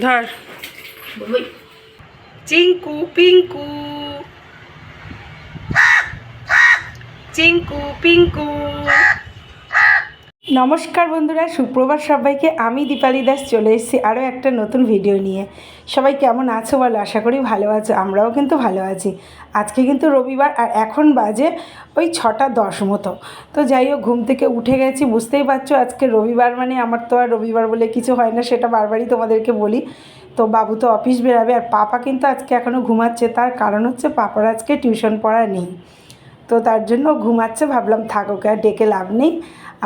ধর। চিঙ্কু পিঙ্কু। চিঙ্কু পিঙ্কু। নমস্কার বন্ধুরা, সুপ্রভাত সবাইকে। আমি দীপালি দাস, চলে এসেছি আরও একটা নতুন ভিডিও নিয়ে। সবাই কেমন আছো বলো? আশা করি ভালো আছো, আমরাও কিন্তু ভালো আছি। আজকে কিন্তু রবিবার আর এখন বাজে ওই ছটা দশ মতো। তো যাই হোক, ঘুম থেকে উঠে গেছি, বুঝতেই পারছ আজকে রবিবার মানে আমার তো আর রবিবার বলে কিছু হয় না, সেটা বারবারই তোমাদেরকে বলি। তো বাবু তো অফিস বেরাবে আর পাপা কিন্তু আজকে এখনও ঘুমাচ্ছে, তার কারণ হচ্ছে পাপার আজকে টিউশন পড়া নেই। তো তার জন্য ঘুমাচ্ছে ভাবলাম থাক, ওকে আর ডেকে লাভ নেই।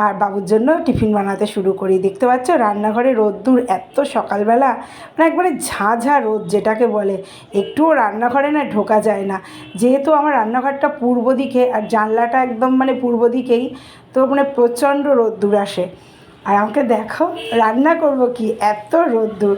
আর বাবুর জন্য টিফিন বানাতে শুরু করি। দেখতে পাচ্ছ, রান্নাঘরে রোদ্দুর এত সকালবেলা মানে একবারে ঝাঁঝা রোদ যেটাকে বলে। একটুও রান্নাঘরে না ঢোকা যায় না। যেহেতু আমার রান্নাঘরটা পূর্ব দিকে আর জানলাটা একদম মানে পূর্ব দিকেই, তো মানে প্রচণ্ড রোদ্দুর আসে। আর আমাকে দেখো, রান্না করব কি? এত রোদ্দুর।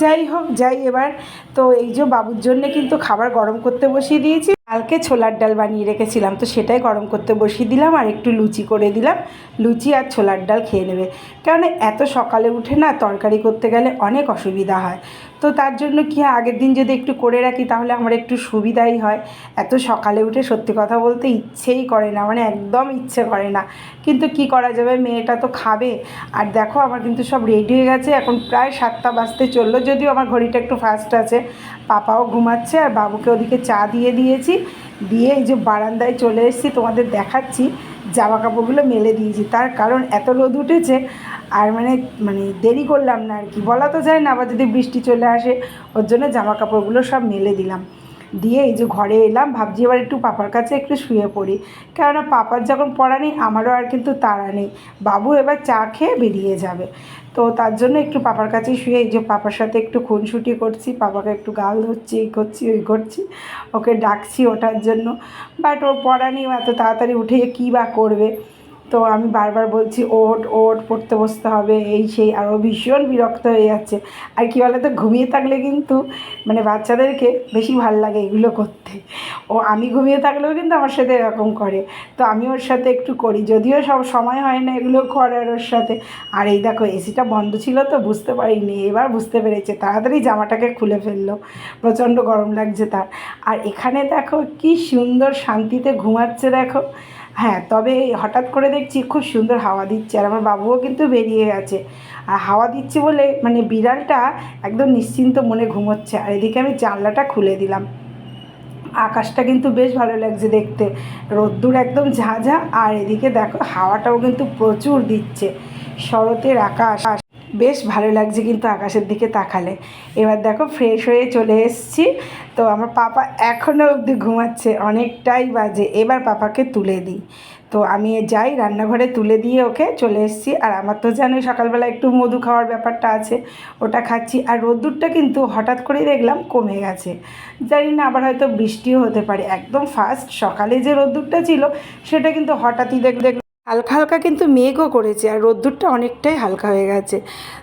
যাই হোক, যাই এবার। তো এই যে বাবুর জন্য কিন্তু খাবার গরম করতে বসিয়ে দিয়েছি। কালকে ছোলার ডাল বানিয়ে রেখেছিলাম, তো সেটাই গরম করতে বসিয়ে দিলাম আর একটু লুচি করে দিলাম। লুচি আর ছোলার ডাল খেয়ে নেবে। কারণ এত সকালে উঠে না তরকারি করতে গেলে অনেক অসুবিধা হয়। তো তার জন্য কি আগের দিন যদি একটু করে রাখি তাহলে আমার একটু সুবিধাই হয়। এত সকালে উঠে সত্যি কথা বলতে ইচ্ছেই করে না মানে একদম ইচ্ছে করে না। কিন্তু কি করা যাবে, মেয়েটা তো খাবে। আর দেখো আমার কিন্তু সব রেডি হয়ে গেছে, এখন প্রায় সাতটা বাজতে চলল, যদিও আমার ঘড়িটা একটু ফাস্ট আছে। পাপাও ঘুমাচ্ছে আর বাবুকে ওদিকে চা দিয়ে দিয়েছি। দিয়ে এই যে বারান্দায় চলে এসেছি, তোমাদের দেখাচ্ছি। জামা কাপড়গুলো মেলে দিয়েছি। তার কারণ এত রোদ উঠেছে আর মানে মানে দেরি করলাম না আর কি। বলা তো যায় না, আবার যদি বৃষ্টি চলে আসে, ওর জন্য জামা কাপড়গুলো সব মেলে দিলাম। দিয়ে এই যে ঘরে এলাম, ভাবছি এবার একটু পাপার কাছে একটু শুয়ে পড়ি। কেননা পাপার যখন পড়া নেই, আমারও আর কিন্তু তাড়া নেই। বাবু এবার চা খেয়ে বেরিয়ে যাবে। তো তার জন্য একটু পাপার কাছে শুয়ে, এই যে পাপার সাথে একটু খুনসুটি করছি, পাপাকে একটু গাল ধরছি, এই করছি, ওই করছি। ওকে ডাকছি ওঠার জন্য। বাট ওর পড়া নেই, এত তাড়াতাড়ি উঠে কী বা করবে। তো আমি বারবার বলছি ওট ওট পড়তে বসতে হবে। এই সেই আর ও ভীষণ বিরক্ত হয়ে যাচ্ছে। আর কী বলে তো ঘুমিয়ে থাকলে কিন্তু মানে বাচ্চাদেরকে বেশি ভালো লাগে এগুলো করতে। ও, আমি ঘুমিয়ে থাকলেও কিন্তু আমার সাথে এরকম করে। তো আমি ওর সাথে একটু করি, যদিও সব সময় হয় না এগুলো করার ওর সাথে। আর এই দেখো, এসিটা বন্ধ ছিল তো, বুঝতে পারিনি। এবার বুঝতে পেরেছে, তাড়াতাড়ি জামাটাকে খুলে ফেলল। প্রচণ্ড গরম লাগছে তার। আর এখানে দেখো, কি সুন্দর শান্তিতে ঘুমাচ্ছে দেখো। হ্যাঁ তবে হঠাৎ করে দেখছি খুব সুন্দর হাওয়া দিচ্ছে আর আমার বাবুও কিন্তু বেরিয়ে গেছে। আর হাওয়া দিচ্ছে বলে মানে বিড়ালটা একদম নিশ্চিন্ত মনে ঘুমোচ্ছে আর এদিকে আমি জানলাটা খুলে দিলাম। আকাশটা কিন্তু বেশ ভালো লাগছে দেখতে। রোদ্দুর একদম ঝাঁঝা আর এদিকে দেখো হাওয়াটাও কিন্তু প্রচুর দিচ্ছে। শরতের আকাশ। বেশ ভালো লাগছে কিন্তু আকাশের দিকে তাকালে। এবার দেখো ফ্রেশ হয়ে চলে এসেছি। তো আমার পাপা এখনও অবধি ঘুমাচ্ছে, অনেকটাই বাজে। এবার পাপাকে তুলে দিই। তো আমি যাই রান্নাঘরে তুলে দিয়ে ওকে চলে এসেছি। আর আমার তো জানোই সকালবেলা একটু মধু খাওয়ার ব্যাপারটা আছে, ওটা খাচ্ছি। আর রোদ্দুরটা কিন্তু হঠাৎ করেই দেখলাম কমে গেছে। জানি না, আবার হয়তো বৃষ্টিও হতে পারে। একদম ফার্স্ট সকালে যে রোদ্দুরটা ছিল, সেটা কিন্তু হঠাৎই দেখ দেখ হালকা হালকা কিন্তু মেঘও করেছে আর রোদ্দুরটা অনেকটাই হালকা হয়ে গেছে।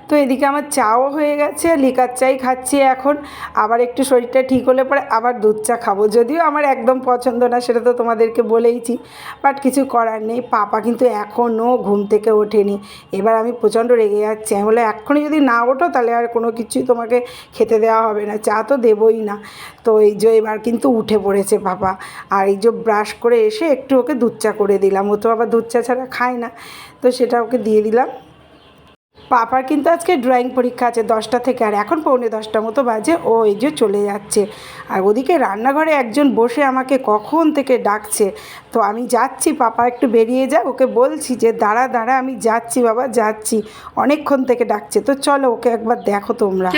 তো এদিকে আমার চাও হয়ে গেছে, লিকার চাই খাচ্ছি এখন। আবার একটু শরীরটা ঠিক হলে পরে আবার দুধ চা খাব। যদিও আমার একদম পছন্দ না, সেটা তো তোমাদেরকে বলেইছি। বাট কিছু করার নেই, পাপা কিন্তু এখনও ঘুম থেকে ওঠেনি। এবার আমি প্রচণ্ড রেগে যাচ্ছি। আমি বলে এক্ষুনি যদি না ওঠো তাহলে আর কোনো কিছুই তোমাকে খেতে দেওয়া হবে না, চা তো দেবই না। তো এই যে এবার কিন্তু উঠে পড়েছে পাপা। আর এই যে ব্রাশ করে এসে একটু ওকে দুধ চা করে দিলাম। ও তো আবার দুধ চা ছাড়া খায় না। তো সেটা ওকে দিয়ে দিলাম। পাপার কিন্তু আজকে ড্রয়িং পরীক্ষা আছে দশটা থেকে, আর এখন পৌনে দশটা মতো বাজে। ও এই যে চলে যাচ্ছে। আর ওদিকে রান্নাঘরে একজন বসে আমাকে কখন থেকে ডাকছে। তো আমি যাচ্ছি, পাপা একটু বেরিয়ে যা ওকে বলছি যে, দাঁড়া দাঁড়া, আমি যাচ্ছি বাবা, যাচ্ছি। অনেকক্ষণ থেকে ডাকছে। তো চলো ওকে একবার দেখো তোমরা।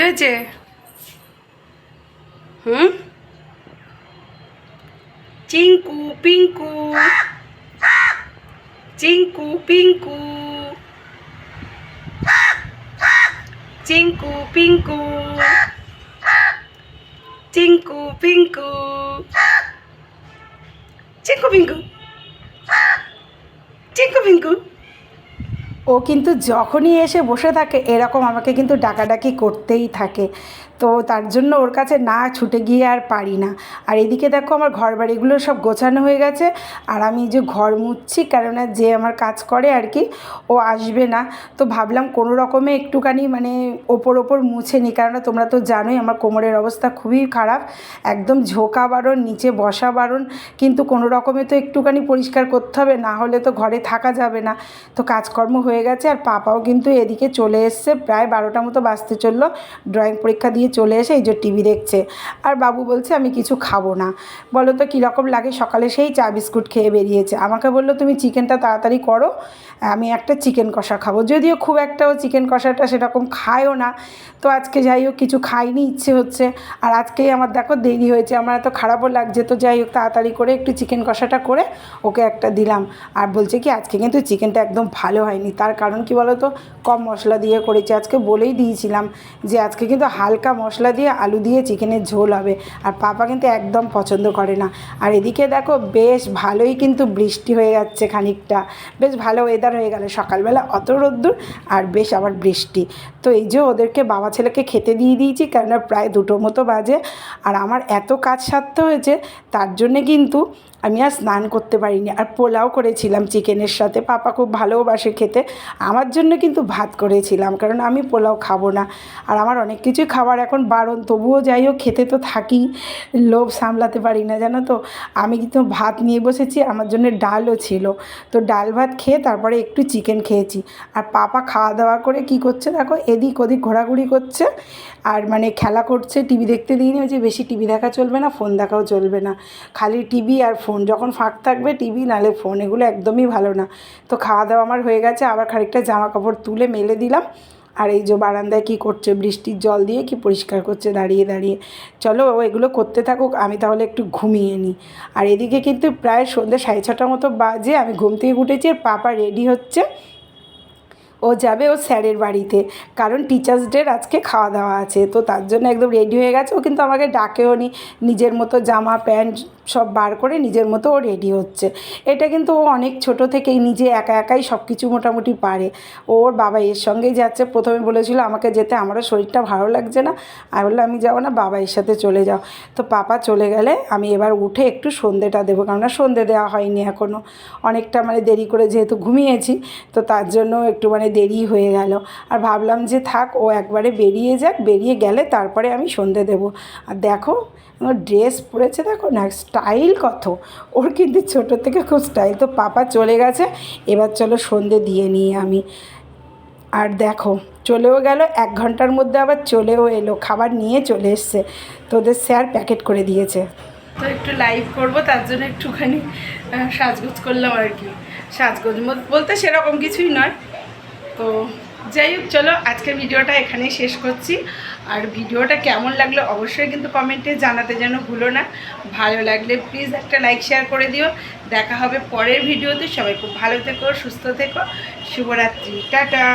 হুম? চিঙ্কু পিঙ্কু। চিঙ্কু পিঙ্কু চিঙ্কু পিঙ্কু চিঙ্কু পিঙ্কু চিঙ্কু পিঙ্কু চিঙ্কু পিঙ্কু ও কিন্তু যখনই এসে বসে থাকে, এরকম আমাকে কিন্তু ডাকাডাকি করতেই থাকে। তো তার জন্য ওর কাছে না ছুটে গিয়ে আর পারি না। আর এদিকে দেখো আমার ঘর বাড়িগুলো সব গোছানো হয়ে গেছে। আর আমি যে ঘর মুছছি, কেননা যে আমার কাজ করে আর কি, ও আসবে না। তো ভাবলাম কোনো রকমে একটুখানি মানে ওপর ওপর মুছে নিই, কেননা তোমরা তো জানোই আমার কোমরের অবস্থা খুবই খারাপ। একদম ঝোঁকা বারণ, নিচে বসা বারণ, কিন্তু কোনো রকমে তো একটুখানি পরিষ্কার করতে হবে, না হলে তো ঘরে থাকা যাবে না। তো কাজকর্ম হয়ে গেছে, আর পাপাও কিন্তু এদিকে চলে এসছে, প্রায় বারোটা মতো বাঁচতে চলল। ড্রয়িং পরীক্ষা দিয়ে চলে এসে এই যে টিভি দেখছে। আর বাবু বলছে, আমি কিছু খাব না। বলো তো কীরকম লাগে? সকালে সেই চা বিস্কুট খেয়ে বেরিয়েছে। আমাকে বলল, তুমি চিকেনটা তাড়াতাড়ি করো, আমি একটা চিকেন কষা খাব। যদিও খুব একটাও চিকেন কষাটা সেরকম খায়ও না। তো আজকে যাই হোক, কিছু খাইনি, ইচ্ছে হচ্ছে। আর আজকেই আমার, দেখো, দেরি হয়েছে। আমার এত খারাপও লাগছে। তো যাই হোক, তাড়াতাড়ি করে একটু চিকেন কষাটা করে ওকে একটা দিলাম। আর বলছে কি, আজকে কিন্তু চিকেনটা একদম ভালো হয়নি। তার কারণ কি বলো তো, কম মশলা দিয়ে করেছি। আজকে বলেই দিয়েছিলাম যে, আজকে কিন্তু হালকা মশলা দিয়ে আলু দিয়ে চিকেনের ঝোল হবে। আর পাপা কিন্তু একদম পছন্দ করে না। আর এদিকে দেখো, বেশ ভালোই কিন্তু বৃষ্টি হয়ে যাচ্ছে খানিকটা। বেশ ভালো ওয়েদার হয়ে গেল। সকালবেলা অত রোদ্দুর আর বেশ আবার বৃষ্টি। তো এই যে ওদেরকে বাবা ছেলেকে খেতে দিয়ে দিয়েছি, কেননা প্রায় দুটো মতো বাজে। আর আমার এত কাজ সারতে হয়েছে, তার জন্যে কিন্তু আমি আর স্নান করতে পারিনি। আর পোলাও করেছিলাম চিকেনের সাথে। পাপা খুব ভালোবাসে খেতে। আমার জন্য কিন্তু ভাত করেছিলাম, কারণ আমি পোলাও খাব না। আর আমার অনেক কিছুই খাবার এখন বারণ, তবুও যাই হোক খেতে তো থাকি, লোভ সামলাতে পারি না, জানো তো? আমি কিন্তু ভাত নিয়ে বসেছি, আমার জন্য ডালও ছিল। তো ডাল ভাত খেয়ে তারপরে একটু চিকেন খেয়েছি। আর পাপা খাওয়া দাওয়া করে কি করছে দেখো? এদিক ওদিক ঘোরাঘুরি করছে, আর মানে খেলা করছে, টিভি দেখতে দিইনি যে বেশি টিভি দেখা চলবে না, ফোন দেখাও চলবে না। খালি টিভি আর ফোন, যখন ফাঁক থাকবে টিভি, নালে ফোন, এগুলো একদমই ভালো না। তো খাওয়া দাওয়া আমার হয়ে গেছে, আবার খানিকটা জামা কাপড় তুলে মেলে দিলাম। আর এই যে বারান্দায় কী করছে, বৃষ্টির জল দিয়ে কি পরিষ্কার করছে, দাঁড়িয়ে দাঁড়িয়ে। চলো ও এগুলো করতে থাকুক, আমি তাহলে একটু ঘুমিয়ে নিই। আর এদিকে কিন্তু প্রায় সন্ধ্যে সাড়ে ছটার মতো বাজে, আমি ঘুম থেকে উঠেছি আর পাপা রেডি হচ্ছে। ও যাবে ও স্যারের বাড়িতে, কারণ টিচার্স ডের আজকে খাওয়া দাওয়া আছে, তো তার জন্য একদম রেডি হয়ে গেছে। ও কিন্তু আমাকে ডাকেও নি নিজের মতো জামা, প্যান্ট সব বার করে নিজের মতো ও রেডি হচ্ছে। এটা কিন্তু ও অনেক ছোট থেকেই নিজে একা একাই সব কিছু মোটামুটি পারে। ওর বাবা এর সঙ্গেই যাচ্ছে। প্রথমে বলেছিল, আমাকে যেতে, আমারও শরীরটা ভালো লাগছে না। আমি বললাম, আমি যাব না, বাবা এর সাথে চলে যাও। তো পাপা চলে গেলে আমি এবার উঠে একটু সন্ধেটা দেবো কেননা সন্ধে দেওয়া হয়নি এখনও অনেকটা মানে দেরি করে যেহেতু ঘুমিয়েছি, তো তার জন্য একটু মানে দেরি হয়ে গেল। আর ভাবলাম যে থাক, ও একবারে বেরিয়ে যাক, বেরিয়ে গেলে তারপরে আমি সন্ধে দেবো। আর দেখো ওর ড্রেস পরেছে, দেখো না স্টাইল কত? ওর কিন্তু ছোটো থেকে খুব স্টাইল। তো পাপা চলে গেছে। এবার চলো সন্ধে দিয়ে নিই আমি। আর দেখো, চলেও গেল। এক ঘণ্টার মধ্যে আবার চলেও এলো। খাবার নিয়ে চলে এসছে। তোদের স্যার প্যাকেট করে দিয়েছে। তো একটু লাইভ করব, তার জন্য একটুখানি সাজগোজ করলাম আর কি। সাজগোজ বলতে সেরকম কিছুই নয়। তো যাই হোক, চলো আজকের ভিডিওটা এখানেই শেষ করছি। আর ভিডিওটা কেমন লাগল অবশ্যই কিন্তু কমেন্টে জানাতে যেন ভুলো না। ভালো লাগলে প্লিজ একটা লাইক শেয়ার করে দিও। দেখা হবে পরের ভিডিওতে। সবাই খুব ভালো থেকো, সুস্থ থেকো। শুভরাত্রি। টাটা!